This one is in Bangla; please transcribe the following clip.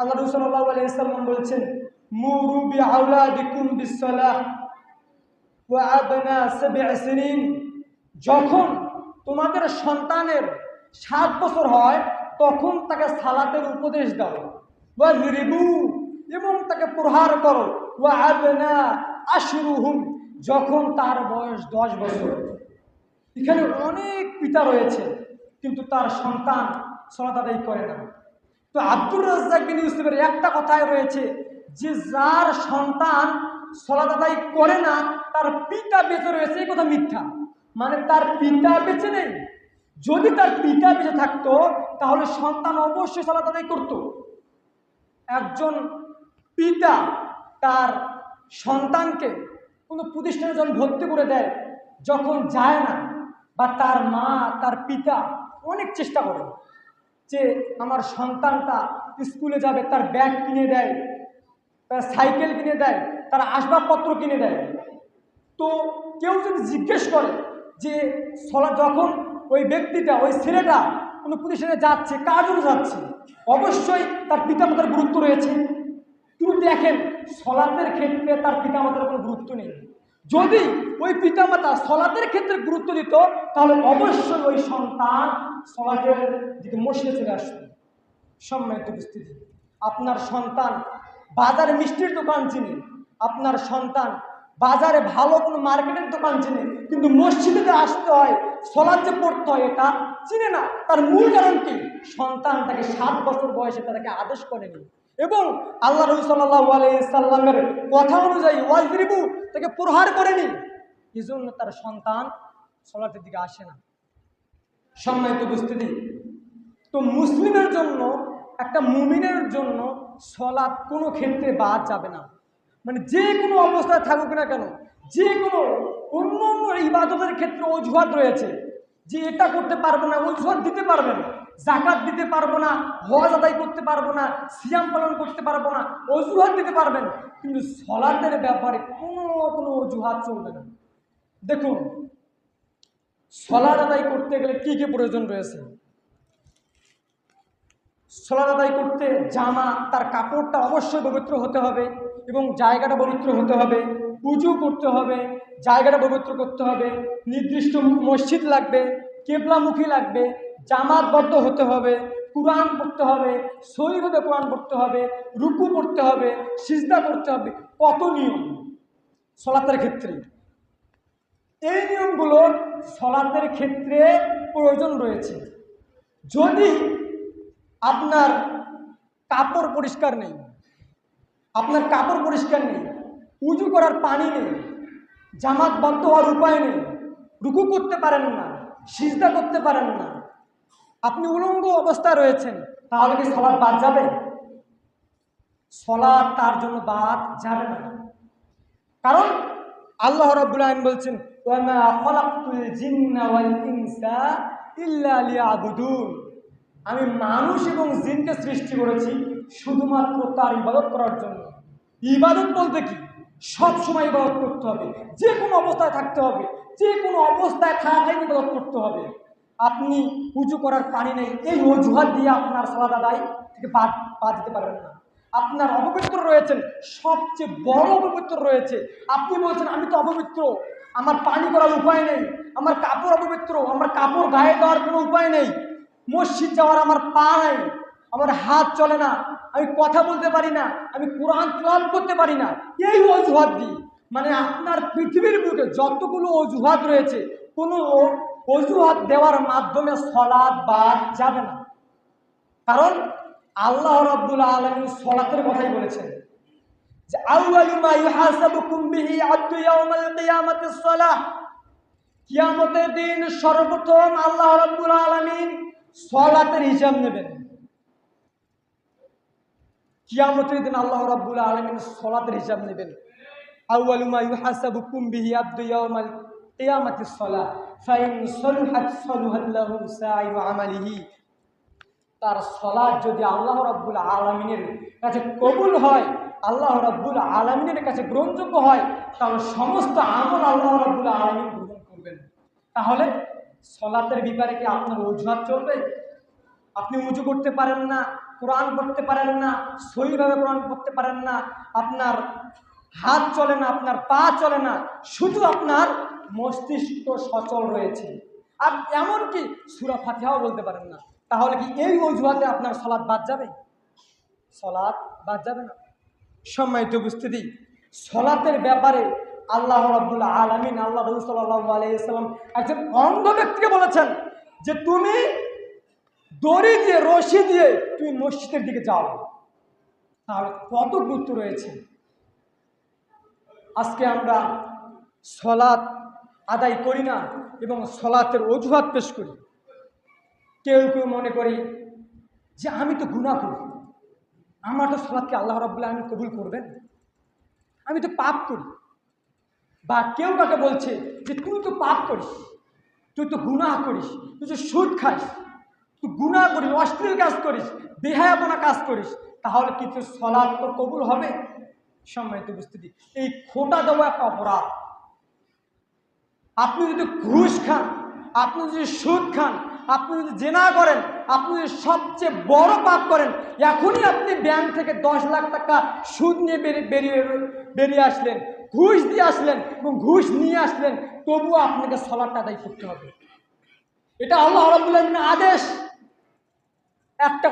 আল্লাহ রসুল্লাহ আলাইসাল্লাম বলছেন মুরুবি আউলাদিকুম বিসলাহ ওয়া আবনা সাব'i সিনিন। যখন তোমাদের সন্তানের সাত বছর হয়, তখন তাকে সালাতের উপদেশ দাও। ওয়া রিবু এবং তাকে প্রহার করো। ওয়া আবনা আশরুহুম, যখন তার বয়স দশ বছর। এখানে অনেক পিতা রয়েছে, কিন্তু তার সন্তান সলাত আদায় করে না। তো আব্দুর রাজ্জাক বিন ইউসুফের একটা কথায় রয়েছে, যে যার সন্তান সলাত আদায় করে না, তার পিতা বেঁচে রয়েছে, এই কথা মিথ্যা। মানে তার পিতা বেঁচে নেই। যদি তার পিতা বেঁচে থাকতো, তাহলে সন্তান অবশ্যই সলাত আদায় করতো। একজন পিতা তার সন্তানকে কোনো প্রতিষ্ঠানে যখন ভর্তি করে দেয়, যখন যায় না, বা তার মা, তার পিতা অনেক চেষ্টা করে। যে আমার সন্তানটা স্কুলে যাবে, তার ব্যাগ কিনে দেয়, তার সাইকেল কিনে দেয়, তার আসবাবপত্র কিনে দেয়। তো কেউ যদি জিজ্ঞেস করে যে, সলা, যখন ওই ব্যক্তিটা, ওই ছেলেটা কোনো প্রতিষ্ঠানে যাচ্ছে, কার জন্য যাচ্ছে? অবশ্যই তার পিতামাতার গুরুত্ব রয়েছে। কিন্তু দেখেন, সলাতের ক্ষেত্রে তার পিতামাতার কোনো গুরুত্ব নেই। যদি ওই পিতামাতা সলাতের ক্ষেত্রে গুরুত্ব দিত, তাহলে অবশ্যই ওই সন্তান সলাতের দিকে মসিয়ে চলে আসবে। সম্মানিত উপস্থিতি, আপনার সন্তান বাজারে মিষ্টির দোকান চিনে, আপনার সন্তান বাজারে ভালো কোনো মার্কেটের দোকান চিনে, কিন্তু মসজিদে আসতে হয় সলাদ যে পড়তে হয় এটা চিনে না। তার মূল কারণ কি? সন্তান তাকে সাত বছর বয়সে তাকে আদেশ করেনি। এবং আল্লাহ রবি সাল্লাহ আলাইসাল্লামের কথা অনুযায়ী, ওয়াজরিবু তাকে প্রহার করেনি। এই জন্য তার সন্তান সলাটের দিকে আসে না। সম্মানিত উপস্থিতি। তো মুসলিমের জন্য, একটা মুমিনের জন্য সলাৎ কোনো ক্ষেত্রে বাদ যাবে না। মানে যে কোনো অবস্থায় থাকুক না কেন, যে কোনো অন্য অন্য ইবাদতের ক্ষেত্রে অজুহাত রয়েছে, যে এটা করতে পারব না, অজুহাত দিতে পারবেন জাকাত দিতে পারব না, হজ আদায় করতে পারব না, সিয়াম পালন করতে পারব না, অজুহাত দিতে পারবেন, কিন্তু সলাতের ব্যাপারে কোনো কোনো অজুহাত চলবে না। দেখুন সলার আদায় করতে গেলে কী কী প্রয়োজন রয়েছে? সলার আদায় করতে জামা, তার কাপড়টা অবশ্যই পবিত্র হতে হবে এবং জায়গাটা পবিত্র হতে হবে। পুজো করতে হবে, জায়গাটা পবিত্র করতে হবে। নির্দিষ্ট মসজিদ লাগবে, কেবলামুখী লাগবে, জামাতবদ্ধ হতে হবে, কোরআন পড়তে হবে সহিভাবে কোরআন পড়তে হবে, রুকু পড়তে হবে, সিজদা করতে হবে। কত নিয়ম? সলাতের ক্ষেত্রে। এই নিয়মগুলো সলাতের ক্ষেত্রে প্রয়োজন রয়েছে। যদি আপনার কাপড় পরিষ্কার নেই, আপনার কাপড় পরিষ্কার নেই, উজু করার পানি নেই, জামাত বন্ধ হওয়ার উপায় নেই, রুকু করতে পারেন না, সিজদা করতে পারেন না, আপনি উলঙ্গ অবস্থায় রয়েছেন, তাহলে কি সলাৎ বাদ যাবে? সলাৎ তার জন্য বাদ যাবে না। কারণ আল্লাহ রাব্বুল আলামিন বলছেন ইল্লা আমি মানুষ এবং জিনকে সৃষ্টি করেছি শুধুমাত্র তার ইবাদত করার জন্য। ইবাদত বলতে কি? সব সময় ইবাদত করতে হবে। যে কোনো অবস্থায় থাকতে হবে। যে কোনো অবস্থায় থাকাই ইবাদত করতে হবে। আপনি উঁচু করার পানি নেই। এই অজুহাত দিয়ে আপনার সলাদ আদায় থেকে বাদ দিতে পারবেন না। আপনার অপবিত্র রয়েছেন। সবচেয়ে বড় অপবিত্র রয়েছে। আপনি বলছেন, আমি তো অপবিত্র। আমার পানি করার উপায় নেই, আমার কাপড় অপবিত্র, আমার কাপড় গায়ে দেওয়ার কোনো উপায় নেই, মসজিদ যাওয়ার আমার পা নাই, আমার হাত চলে না, আমি কথা বলতে পারি না, আমি কোরআন ক্লান করতে পারি না, এই অজুহাত দিই। মানে আপনার পৃথিবীর বুকে যতগুলো অজুহাত রয়েছে, কোনো অজুহাত দেওয়ার মাধ্যমে সলাদ বাদ যাবে না। কারণ আল্লাহ রাব্বুল আলামিন সলাতের কথাই বলেছেন যে আউয়ালু মা ইউহাসাবুকুম বিহি আব্দু ইয়াউমাল কিয়ামাতিস সালাহ। কিয়ামতের দিন সর্বপ্রথম আল্লাহ রাব্বুল আলামিন সলাতের হিসাব নেবেন। কিয়ামতের দিন আল্লাহ রাব্বুল আলামিন সলাতের হিসাব নেবেন। আউয়ালু মা ইউহাসাবুকুম বিহি আব্দু ইয়াউমাল কিয়ামাতিস সালাহ। ফাইন সলুহাত সলুহাত লাহু সাইয়ু আমালিহি। তার সলাদ যদি আল্লাহ রাব্বুল আলমিনের কাছে কবুল হয় আল্লাহ রাব্বুল আলমিনের কাছে গ্রহণযোগ্য হয়, তাহলে সমস্ত আমল আল্লাহ রাব্বুল আলমিন গ্রহণ করবেন। তাহলে সলাতের ব্যাপারে কি আপনার অজুহাত চলবে? আপনি উঁচু করতে পারেন না, কোরআন পড়তে পারেন না, সহিভাবে কোরআন পড়তে পারেন না, আপনার হাত চলে না, আপনার পা চলে না, শুধু আপনার মস্তিষ্ক সচল রয়েছে। আর এমনকি সুরা ফাতিহাও বলতে পারেন না। তাহলে কি এই অজুহাতে আপনার সলাৎ বাদ যাবে? সলাৎ বাদ যাবে না। সম্মানিত উপস্থিতি, সলাতের ব্যাপারে আল্লাহ রাব্বুল আলামিন, আল্লাহ আলাইসাল্লাম একজন অন্ধ ব্যক্তিকে বলেছেন যে তুমি দড়ি দিয়ে, রশি দিয়ে তুমি মসজিদের দিকে যাও। তাহলে কত গুরুত্ব রয়েছে? আজকে আমরা সলাৎ আদায় করি না এবং সলাতের অজুহাত পেশ করি। কেউ কেউ মনে করি যে আমি তো গুণা করি। আমার তো সলাৎকে আল্লাহ রব্বুল্লাহ আমি কবুল করবেন। আমি তো পাপ করি। বা কেউ কাকে বলছে যে, তুই তো পাপ করিস, তুই তো গুনাহ করিস, তুই তো সুদ খাস, তুই গুনাহ করিস, অশ্লীল কাজ করিস, বেহায়াপনা কাজ করিস, তাহলে কি তোর সলাৎ তোর কবুল হবে? সম্মানিত উপস্থিতি, এই খোটা দেওয়া একটা অপরাধ। আপনি যদি ঘুষ খান, আপনি যদি সুদ খান আপনি যদি জেনা করেন, আপনি যদি সবচেয়ে বড় পাপ করেন, এখনই আপনি ব্যাংক থেকে দশ লাখ টাকা সুদ নিয়ে বেরিয়ে বেরিয়ে আসলেন, ঘুষ দিয়ে আসলেন এবং ঘুষ নিয়ে আসলেন, তবুও আপনাকে সলাটটা আদায় করতে হবে। এটা আল্লাহ রবুল্লাহ আদেশ। একটা